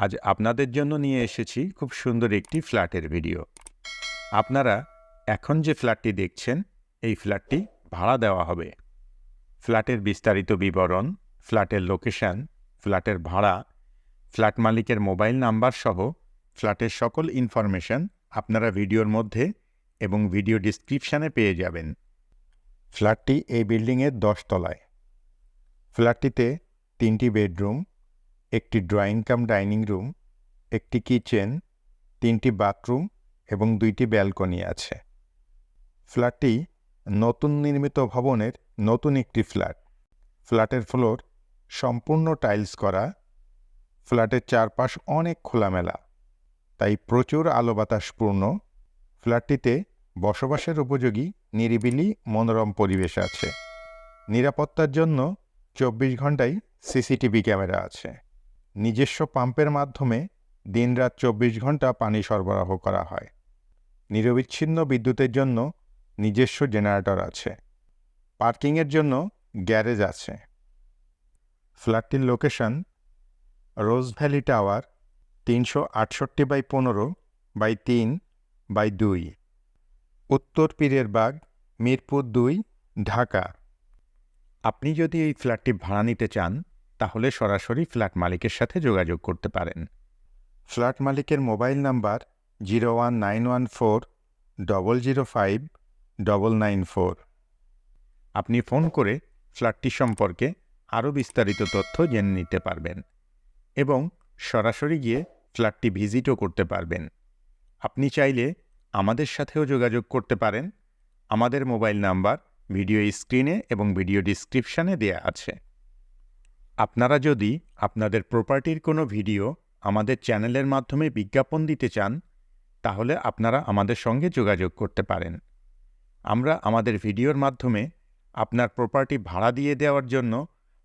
আজ আপনাদের জন্য নিয়ে এসেছি খুব সুন্দর একটি ফ্ল্যাটের ভিডিও। আপনারা এখন যে ফ্ল্যাটটি দেখছেন, এই ফ্ল্যাটটি ভাড়া দেওয়া হবে। ফ্ল্যাটের বিস্তারিত বিবরণ, ফ্ল্যাটের লোকেশন, ফ্ল্যাটের ভাড়া, ফ্ল্যাট মালিকের মোবাইল নাম্বার সহ ফ্ল্যাটের সকল ইনফরমেশন আপনারা ভিডিওর মধ্যে এবং ভিডিও ডিসক্রিপশানে পেয়ে যাবেন। ফ্ল্যাটটি এই বিল্ডিংয়ের তলায় ফ্ল্যাটটিতে তিনটি বেডরুম একটি ড্রয়িং কাম ডাইনিং রুম, একটি কিচেন, তিনটি বাথরুম এবং দুইটি ব্যালকনি আছে। ফ্ল্যাটটি নতুন নির্মিত ভবনের নতুন একটি ফ্ল্যাট। ফ্ল্যাটের ফ্লোর সম্পূর্ণ টাইলস করা। ফ্ল্যাটের চারপাশ অনেক খোলামেলা, তাই প্রচুর আলো বাতাসপূর্ণ ফ্ল্যাটটিতে বসবাসের উপযোগী, নিরিবিলি, মনোরম পরিবেশ আছে। নিরাপত্তার জন্য চব্বিশ ঘন্টাই সিসিটিভি ক্যামেরা আছে। নিজস্ব পাম্পের মাধ্যমে দিনরাত চব্বিশ ঘণ্টা পানি সরবরাহ করা হয়। নিরবিচ্ছিন্ন বিদ্যুতের জন্য নিজস্ব জেনারেটর আছে। পার্কিংয়ের জন্য গ্যারেজ আছে। ফ্ল্যাটটির লোকেশন রোজ ভ্যালি টাওয়ার তিনশো আটষট্টি বাই পনেরো বাই তিন বাই দুই। উত্তর পীরের বাগ, মিরপুর দুই, ঢাকা। আপনি যদি এই ফ্ল্যাটটি ভাড়া নিতে চান তাহলে সরাসরি ফ্ল্যাট মালিকের সাথে যোগাযোগ করতে পারেন। ফ্ল্যাট মালিকের mobile number zero one nine one four double zero five double nine four. আপনি ফোন করে ফ্ল্যাটটি সম্পর্কে আরও বিস্তারিত তথ্য জেনে নিতে পারবেন এবং সরাসরি গিয়ে ফ্ল্যাটটি ভিজিটও করতে পারবেন। আপনি চাইলে আমাদের সাথেও যোগাযোগ করতে পারেন। আমাদের মোবাইল নাম্বার ভিডিও স্ক্রিনে এবং ভিডিও ডিসক্রিপশানে দেয়া আছে। আপনারা যদি আপনাদের প্রপার্টির কোনো ভিডিও আমাদের চ্যানেলের মাধ্যমে বিজ্ঞাপন দিতে চান, তাহলে আপনারা আমাদের সঙ্গে যোগাযোগ করতে পারেন। আমরা আমাদের ভিডিওর মাধ্যমে আপনার প্রপার্টি ভাড়া দিয়ে দেওয়ার জন্য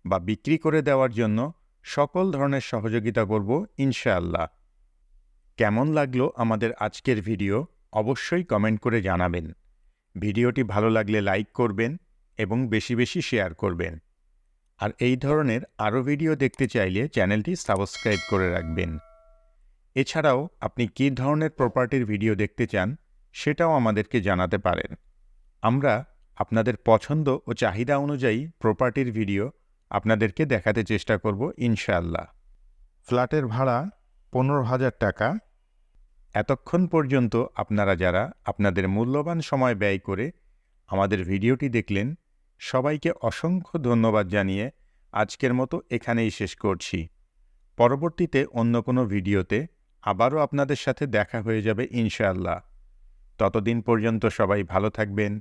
বা বিক্রি করে দেওয়ার জন্য সকল ধরনের সহযোগিতা করব ইনশাআল্লাহ। কেমন লাগল আমাদের আজকের ভিডিও অবশ্যই কমেন্ট করে জানাবেন। ভিডিওটি ভালো লাগলে লাইক করবেন এবং বেশি বেশি শেয়ার করবেন। আর এই ধরনের আরও ভিডিও দেখতে চাইলে চ্যানেলটি সাবস্ক্রাইব করে রাখবেন। এছাড়াও আপনি কী ধরনের প্রপার্টির ভিডিও দেখতে চান সেটাও আমাদেরকে জানাতে পারেন। আমরা আপনাদের পছন্দ ও চাহিদা অনুযায়ী প্রপার্টির ভিডিও আপনাদেরকে দেখাতে চেষ্টা করব ইনশাআল্লাহ। ফ্ল্যাটের ভাড়া পনেরো হাজার টাকা। এতক্ষণ পর্যন্ত আপনারা যারা আপনাদের মূল্যবান সময় ব্যয় করে আমাদের ভিডিওটি দেখলেন সবাইকে অসংখ্য ধন্যবাদ জানিয়ে আজকের মতো এখানেই শেষ করছি। পরবর্তীতে অন্য কোনো ভিডিওতে আবারও আপনাদের সাথে দেখা হয়ে যাবে ইনশাআল্লাহ। ততদিন পর্যন্ত সবাই ভালো থাকবেন,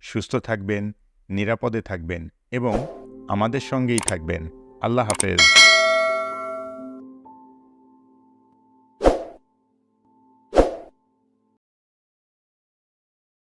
সুস্থ থাকবেন, নিরাপদে থাকবেন এবং আমাদের সঙ্গেই থাকবেন। আল্লাহ হাফেজ।